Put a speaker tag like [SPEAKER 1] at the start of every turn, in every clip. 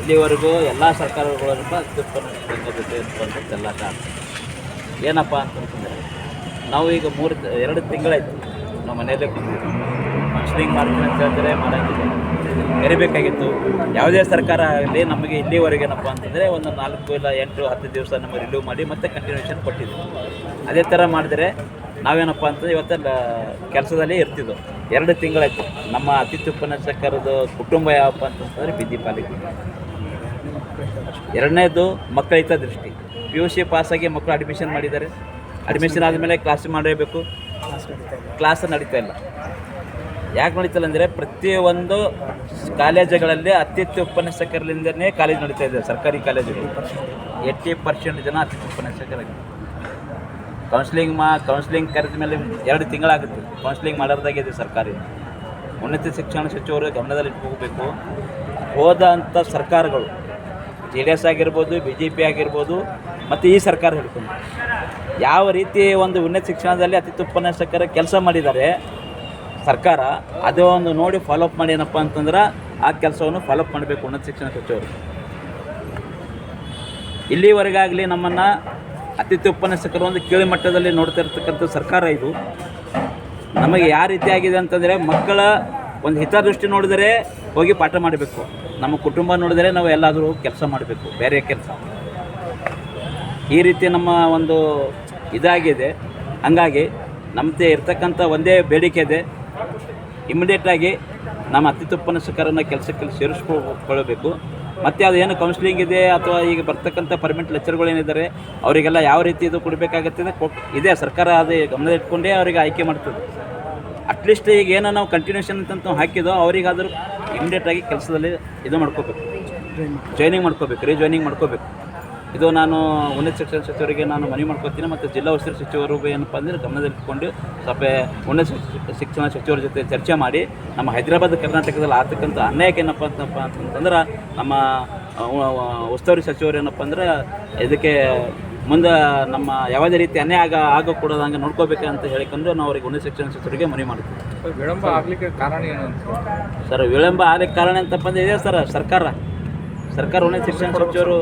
[SPEAKER 1] ಇಲ್ಲಿವರೆಗೂ ಎಲ್ಲ ಸರ್ಕಾರಗಳು ಅತ್ಯುತ್ತಮ ರಂಗ ಜೊತೆ ಇಟ್ಕೊಂಡು ಕಾರಣ. ಏನಪ್ಪ ಅಂತಂತಂದರೆ ನಾವು ಈಗ ಮೂರು ಎರಡು ತಿಂಗಳಾಯ್ತು ನಮ್ಮ ಮನೆಯಲ್ಲೇ ಕೂತಿದ್ವಿ. ಕೌನ್ಸಿಲಿಂಗ್ ಮಾಡ್ತೀನಿ ಅಂತ ಹೇಳಿದ್ರೆ ಮಾಡೋಂಗಿಲ್ಲ ಕರಿಬೇಕಾಗಿತ್ತು ಯಾವುದೇ ಸರ್ಕಾರ ಆಗಲಿ, ನಮಗೆ ಇಲ್ಲಿವರೆಗೆ ಏನಪ್ಪ ಅಂತಂದರೆ ಒಂದು ನಾಲ್ಕು ಇಲ್ಲ ಎಂಟು ಹತ್ತು ದಿವಸ ನಮಗೆ ರಿಲೀವ್ ಮಾಡಿ ಮತ್ತೆ ಕಂಟಿನ್ಯೂಷನ್ ಕೊಟ್ಟಿದ್ವಿ. ಅದೇ ಥರ ಮಾಡಿದ್ರೆ ನಾವೇನಪ್ಪ ಅಂತಂದ್ರೆ ಇವತ್ತು ಕೆಲಸದಲ್ಲಿ ಇರ್ತಿದ್ವು. ಎರಡು ತಿಂಗಳಾಯ್ತು. ನಮ್ಮ ಅತಿಥಿ ಉಪನ್ಯಾಸಕರದು ಕುಟುಂಬ ಯಾವಪ್ಪ ಅಂತಂತಂದರೆ ಬಿದ್ದಿ ಪಾಲಿಕೆ ಎರಡನೇದು ಮಕ್ಕಳ ಹಿತದೃಷ್ಟಿ ಪಿ ಯು ಸಿ ಪಾಸಾಗಿ ಮಕ್ಕಳು ಅಡ್ಮಿಷನ್ ಮಾಡಿದ್ದಾರೆ. ಅಡ್ಮಿಷನ್ ಆದಮೇಲೆ ಕ್ಲಾಸ್ ಮಾಡಲೇಬೇಕು ಕ್ಲಾಸ್ ನಡೀತಾ ಇಲ್ಲ. ಯಾಕೆ ನಡೀತಿಲ್ಲ ಅಂದರೆ ಪ್ರತಿಯೊಂದು ಕಾಲೇಜುಗಳಲ್ಲಿ ಅತ್ಯುತ್ತ ಉಪನ್ಯಾಸಕರಿಂದನೇ ಕಾಲೇಜ್ ನಡೀತಾ ಇದೆ, ಸರ್ಕಾರಿ ಕಾಲೇಜುಗಳು. ಏಯ್ಟಿ ಪರ್ಸೆಂಟ್ ಜನ ಅತಿಥಿ ಉಪನ್ಯಾಸಕರಾಗಿ ಕೌನ್ಸ್ಲಿಂಗ್ ಮಾ ಕೌನ್ಸಿಲಿಂಗ್ ಕರೆದ ಮೇಲೆ ಎರಡು ತಿಂಗಳಾಗುತ್ತೆ. ಕೌನ್ಸಿಲಿಂಗ್ ಮಾಡೋದಾಗಿದೆ ಸರ್ಕಾರಿ. ಉನ್ನತ ಶಿಕ್ಷಣ ಸಚಿವರು ಗಮನದಲ್ಲಿ ಇಟ್ಕೋಬೇಕು. ಹೋದಂಥ ಸರ್ಕಾರಗಳು ಜೆ ಡಿ ಎಸ್ ಆಗಿರ್ಬೋದು ಬಿ ಜೆ ಪಿ ಆಗಿರ್ಬೋದು, ಮತ್ತು ಈ ಸರ್ಕಾರ ಹಿಡ್ಕೊಂಡು. ಯಾವ ರೀತಿ ಒಂದು ಉನ್ನತ ಶಿಕ್ಷಣದಲ್ಲಿ ಅತಿ ಸರ್ಕಾರ ಕೆಲಸ ಮಾಡಿದ್ದಾರೆ, ಸರ್ಕಾರ, ಅದೇ ಒಂದು ನೋಡಿ ಫಾಲೋಅಪ್ ಮಾಡಿ ಏನಪ್ಪ ಅಂತಂದ್ರೆ ಆ ಕೆಲಸವನ್ನು ಫಾಲೋಅಪ್ ಮಾಡಬೇಕು ಉನ್ನತ ಶಿಕ್ಷಣ ಸಚಿವರು. ಇಲ್ಲಿವರೆಗಾಗಲಿ ನಮ್ಮನ್ನು ಅತಿಥಿ ಉಪನ್ಯಾಸಕರು ಒಂದು ಕೀಳು ಮಟ್ಟದಲ್ಲಿ ನೋಡ್ತಾ ಇರ್ತಕ್ಕಂಥ ಸರ್ಕಾರ ಇದು. ನಮಗೆ ಯಾವ ರೀತಿ ಆಗಿದೆ ಅಂತಂದರೆ ಮಕ್ಕಳ ಒಂದು ಹಿತದೃಷ್ಟಿ ನೋಡಿದರೆ ಹೋಗಿ ಪಾಠ ಮಾಡಬೇಕು. ನಮ್ಮ ಕುಟುಂಬ ನೋಡಿದರೆ ನಾವು ಎಲ್ಲಾದರೂ ಕೆಲಸ ಮಾಡಬೇಕು, ಬೇರೆ ಕೆಲಸ. ಈ ರೀತಿ ನಮ್ಮ ಒಂದು ಇದಾಗಿದೆ. ಹಂಗಾಗಿ ನಮ್ಮದೇ ಇರ್ತಕ್ಕಂಥ ಒಂದೇ ಬೇಡಿಕೆ ಇದೆ. ಇಮಿಡಿಯೇಟಾಗಿ ನಮ್ಮ ಅತಿಥಿ ಉಪನ್ಯಾಸಕರನ್ನು ಕೆಲಸಕ್ಕೆ ಸೇರಿಸ್ಕೊಳ್ಬೇಕು. ಮತ್ತು ಅದು ಏನು ಕೌನ್ಸಿಲಿಂಗ್ ಇದೆ ಅಥವಾ ಈಗ ಬರ್ತಕ್ಕಂಥ ಪರ್ಮನೆಂಟ್ ಲೆಕ್ಚರ್ಗಳು ಏನಿದ್ದಾರೆ, ಅವರಿಗೆಲ್ಲ ಯಾವ ರೀತಿ ಇದು ಕೊಡಬೇಕಾಗತ್ತೆ ಇದೆ, ಸರ್ಕಾರ ಅದೇ ಗಮನ ಇಟ್ಕೊಂಡೇ ಅವರಿಗೆ ಆಯ್ಕೆ ಮಾಡ್ತದೆ. ಅಟ್ಲೀಸ್ಟ್ ಈಗ ಏನೋ ನಾವು ಕಂಟಿನ್ಯೂಷನ್ ಅಂತ ನಾವು ಹಾಕಿದೋ ಅವರಿಗಾದರೂ ಇಮಿಡಿಯೇಟಾಗಿ ಕೆಲಸದಲ್ಲಿ ಇದು ಮಾಡ್ಕೋಬೇಕು. ಜಾಯ್ನಿಂಗ್ ಮಾಡ್ಕೋಬೇಕು ರೀಜಾಯ್ನಿಂಗ್ ಮಾಡ್ಕೋಬೇಕು. ಇದು ನಾನು ಉನ್ನತ ಶಿಕ್ಷಣ ಸಚಿವರಿಗೆ ನಾನು ಮನವಿ ಮಾಡ್ಕೊತೀನಿ. ಮತ್ತು ಜಿಲ್ಲಾ ಉಸ್ತುವಾರಿ ಸಚಿವರು ಏನಪ್ಪ ಅಂದರೆ ಗಮನದಲ್ಲಿಟ್ಕೊಂಡು ಸ್ವಲ್ಪ ಉನ್ನತ ಶಿಕ್ಷ- ಶಿಕ್ಷಣ ಸಚಿವರ ಜೊತೆ ಚರ್ಚೆ ಮಾಡಿ ನಮ್ಮ ಹೈದರಾಬಾದ್ ಕರ್ನಾಟಕದಲ್ಲಿ ಆಗ್ತಕ್ಕಂಥ ಅನ್ಯಾಯಕ್ಕೆ ಏನಪ್ಪ ಅಂತಪ್ಪ ಅಂತಂದ್ರೆ ನಮ್ಮ ಉಸ್ತುವಾರಿ ಸಚಿವರು ಏನಪ್ಪ ಅಂದ್ರೆ ಇದಕ್ಕೆ ಮುಂದೆ ನಮ್ಮ ಯಾವುದೇ ರೀತಿ ಅನ್ಯಾಯ ಆಗ ಆಗಕೂಡೋದಂಗೆ ನೋಡ್ಕೋಬೇಕು ಅಂತ ಹೇಳಿಕೊಂಡು ನಾವು ಅವರಿಗೆ ಉನ್ನತ ಶಿಕ್ಷಣ ಸಚಿವರಿಗೆ ಮನವಿ ಮಾಡ್ತೀವಿ.
[SPEAKER 2] ವಿಳಂಬ ಆಗಲಿಕ್ಕೆ ಕಾರಣ ಏನು
[SPEAKER 1] ಸರ್ ವಿಳಂಬ ಆಗಲಿಕ್ಕೆ ಕಾರಣ ಅಂತಪ್ಪ ಅಂದರೆ ಇದೆ ಸರ್ ಸರ್ಕಾರ. ಸರ್ಕಾರ ಉನ್ನತ ಶಿಕ್ಷಣ ಸಚಿವರು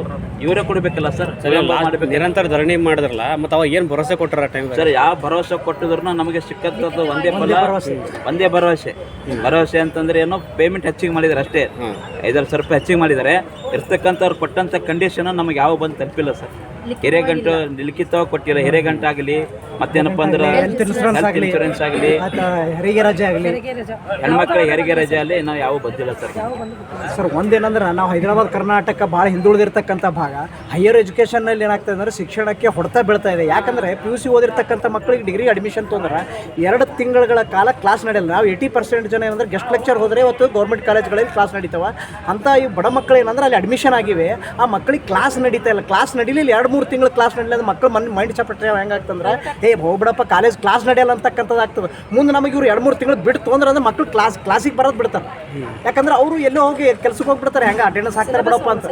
[SPEAKER 1] ಇವರೇ ಕೊಡಬೇಕಲ್ಲ ಸರ್? ಮಾಡಬೇಕು.
[SPEAKER 3] ನಿರಂತರ ಧರಣಿ ಮಾಡಿದ್ರಲ್ಲ ಮತ್ತೆ ಅವಾಗ ಏನು ಭರವಸೆ ಕೊಟ್ಟರ ಟೈಮ್
[SPEAKER 1] ಸರ್ ಯಾವ ಭರವಸೆ ಕೊಟ್ಟಿದ್ರು ನಮಗೆ ಸಿಕ್ಕಂಥದ್ದು ಒಂದೇ ಫಲ. ಒಂದೇ ಭರವಸೆ. ಭರವಸೆ ಅಂತಂದ್ರೆ ಏನೋ ಪೇಮೆಂಟ್ ಹೆಚ್ಚಿಗೆ ಮಾಡಿದ್ದಾರೆ ಅಷ್ಟೇ. ಐದಾರು ಸಾವಿರ ರೂಪಾಯಿ ಹೆಚ್ಚಿಗೆ ಮಾಡಿದ್ದಾರೆ ಇರ್ತಕ್ಕಂಥವ್ರು ಕೊಟ್ಟಂಥ ಕಂಡೀಷನ್ ನಮಗೆ ಯಾವ ಬಂದು ತಲುಪಿಲ್ಲ ಸರ್. ಹಿರೇಗಂಟು ಲಿಖಿತ ಕೊಟ್ಟಿಲ್ಲ. ಹಿರೇಗಂಟು ಆಗಲಿ ಮತ್ತೇನಪ್ಪ ಅಂದ್ರೆ ಹೆಲ್ತ್ ಇನ್ಶೂರೆನ್ಸ್ ಆಗಲಿ
[SPEAKER 4] ಹೆರಿಗೆ ರಜೆ ಆಗಲಿ.
[SPEAKER 1] ಹೆಣ್ಮಕ್ಳಿಗೆ ಹೆರಿಗೆ ರಜೆ ಆಗಲಿ ನಾವು ಯಾವ ಬಂದಿಲ್ಲ ಸರ್.
[SPEAKER 4] ಸರ್ ಒಂದೇನಂದ್ರೆ ನಾವು ಹೈದರಾಬಾದ್ ಕರ್ನಾಟಕ ಭಾಳ ಹಿಂದುಳಿದಿರ್ತಕ್ಕಂಥ ಭಾಗ. ಹೈಯರ್ ಎಜುಕೇಷನ್ನಲ್ಲಿ ಏನಾಗ್ತದೆ ಅಂದ್ರೆ ಶಿಕ್ಷಣಕ್ಕೆ ಹೊಡೆತ ಬೀಳ್ತಾ ಇದೆ. ಯಾಕಂದರೆ ಪಿ ಯು ಸಿ ಓದಿರ್ತಕ್ಕಂಥ ಮಕ್ಕಳಿಗೆ ಡಿಗ್ರಿ ಅಡ್ಮಿಷನ್ ತೊಂದ್ರೆ ಎರಡು ತಿಂಗಳ ಕಾಲ ಕ್ಲಾಸ್ ನಡೆಯಲ್ಲ. ನಾವು ಏಯ್ಟಿ ಪರ್ಸೆಂಟ್ ಜನ ಏನಂದ್ರೆ ಗೆಸ್ಟ್ ಲೆಕ್ಚರ್ ಹೋದರೆ ಇವತ್ತು ಗೌರ್ಮೆಂಟ್ ಕಾಲೇಜ್ಗಳಲ್ಲಿ ಕ್ಲಾಸ್ ನಡೀತಾವೆ. ಅಂತ ಈ ಬಡ ಮಕ್ಕಳು ಏನಂದ್ರೆ ಅಲ್ಲಿ ಅಡ್ಮಿಷನ್ ಆಗಿವೆ. ಆ ಮಕ್ಕಳಿಗೆ ಕ್ಲಾಸ್ ನಡೀತಾ ಇಲ್ಲ. ಕ್ಲಾಸ್ ನಡೀಲಿ ಎರಡು ಮೂರು ತಿಂಗಳು ಕ್ಲಾಸ್ ನಡೆಯಲ್ಲ ಅಂದ್ರೆ ಮಕ್ಕಳು ಮನ್ ಮೈಂಡ್ ಚಪ್ಪಟ್ರೆ ಹೆಂಗಾಗ್ತಂದ್ರೆ ಏ ಹೋಗ್ಬಿಡಪ್ಪ ಕಾಲೇಜ್ ಕ್ಲಾಸ್ ನಡೆಯಲ್ಲ ಅಂತಕ್ಕಂಥದ್ದು ಆಗ್ತದೆ. ಮುಂದೆ ನಮಗೆ ಇವ್ರು ಎರಡು ಮೂರು ತಿಂಗಳು ಬಿಟ್ಟು ತೊಂದ್ರೆ ಅಂದ್ರೆ ಮಕ್ಕಳು ಕ್ಲಾಸ್ ಕ್ಲಾಸಿಗೆ ಬರೋದು ಬಿಡ್ತಾರೆ. ಯಾಕಂದ್ರೆ ಅವರು ಎಲ್ಲೋ ಹೋಗಿ ಕೆಲ್ಸಕ್ಕೆ ಹೋಗ್ಬಿಡ್ತಾರೆ, ಹೆಂಗೆ ಅಟೆಂಡೆನ್ಸ್ ಹಾಕ್ತಾರೆ ಬಿಡಪ್ಪ ಅಂತ.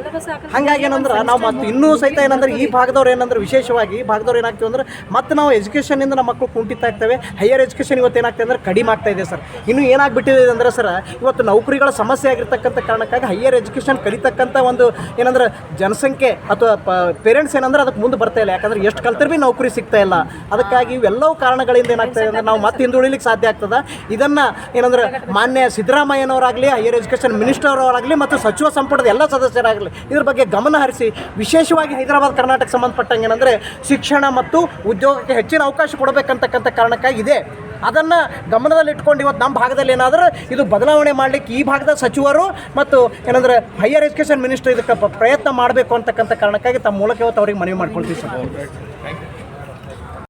[SPEAKER 4] ಹಂಗಾಗಿ ಏನಂದ್ರೆ ನಾವು ಮತ್ತೆ ಇನ್ನೂ ಸಹಿತ ಏನಂದ್ರೆ ಈ ಭಾಗದವ್ರು ಏನಂದ್ರೆ ವಿಶೇಷವಾಗಿ ಈ ಭಾಗದವ್ರು ಏನಾಗ್ತೀವಿ ಅಂದ್ರೆ ಮತ್ತೆ ನಾವು ಎಜುಕೇಷನಿಂದ ನಮ್ಮ ಮಕ್ಕಳು ಕುಂಠಿತ ಆಗ್ತವೆ. ಹೈಯರ್ ಎಜುಕೇಷನ್ ಇವತ್ತು ಏನಾಗ್ತದೆ ಅಂದ್ರೆ ಕಡಿಮೆ ಆಗ್ತಾ ಇದೆ ಸರ್. ಇನ್ನು ಏನಾಗ್ಬಿಟ್ಟಿದೆ ಅಂದ್ರೆ ಸರ್, ಇವತ್ತು ನೌಕರಿಗಳ ಸಮಸ್ಯೆ ಆಗಿರ್ತಕ್ಕಂಥ ಕಾರಣಕ್ಕಾಗಿ ಹೈಯರ್ ಎಜುಕೇಷನ್ ಕಲಿತಕ್ಕಂಥ ಒಂದು ಏನಂದ್ರೆ ಜನಸಂಖ್ಯೆ ಅಥವಾ ಪೇರೆಂಟ್ಸ್ ಏನಂದ್ರೆ ಅದಕ್ಕೆ ಮುಂದೆ ಬರ್ತಾ ಇಲ್ಲ. ಯಾಕಂದ್ರೆ ಎಷ್ಟು ಕಲ್ತರೆ ಭೀ ನೌಕರಿ ಸಿಗ್ತಾ ಇಲ್ಲ. ಅದಕ್ಕಾಗಿ ಇವೆಲ್ಲವೂ ಕಾರಣಗಳಿಂದ ಏನಾಗ್ತದೆ ಅಂದ್ರೆ ನಾವು ಮತ್ತೆ ಹಿಂದುಳಿಲಿಕ್ಕೆ ಸಾಧ್ಯ ಆಗ್ತದ. ಇದನ್ನು ಏನಂದ್ರೆ ಮಾನ್ಯ ಸಿದ್ದರಾಮಯ್ಯನವರಾಗಲಿ ಹೈಯರ್ ಎಜುಕೇಷನ್ ಮಿನಿಸ್ಟರ್ ಅವರಾಗಲಿ ಮತ್ತು ಸಚಿವ ಸಂಪುಟದ ಎಲ್ಲ ಸದಸ್ಯರಾಗಲಿ ಇದ್ರ ಬಗ್ಗೆ ಗಮನ ಹರಿಸಿ ವಿಶೇಷವಾಗಿ ಹೈದರಾಬಾದ್ ಕರ್ನಾಟಕ ಸಂಬಂಧಪಟ್ಟಂಗೆ ಏನಂದರೆ ಶಿಕ್ಷಣ ಮತ್ತು ಉದ್ಯೋಗಕ್ಕೆ ಹೆಚ್ಚಿನ ಅವಕಾಶ ಕೊಡಬೇಕಂತಕ್ಕಂಥ ಕಾರಣಕ್ಕಾಗಿ ಇದೆ ಅದನ್ನು ಗಮನದಲ್ಲಿಟ್ಕೊಂಡು ಇವತ್ತು ನಮ್ಮ ಭಾಗದಲ್ಲಿ ಏನಾದರೂ ಇದು ಬದಲಾವಣೆ ಮಾಡಲಿಕ್ಕೆ ಈ ಭಾಗದ ಸಚಿವರು ಮತ್ತು ಏನಂದ್ರೆ ಹೈಯರ್ ಎಜುಕೇಷನ್ ಮಿನಿಸ್ಟರ್ ಇದಕ್ಕೆ ಪ್ರಯತ್ನ ಮಾಡಬೇಕು ಅಂತಕ್ಕಂಥ ಕಾರಣಕ್ಕಾಗಿ ತಮ್ಮ ಮೂಲಕ ಇವತ್ತು ಅವ್ರಿಗೆ ಮನವಿ ಮಾಡ್ಕೊಳ್ತೀವಿ ಸರ್.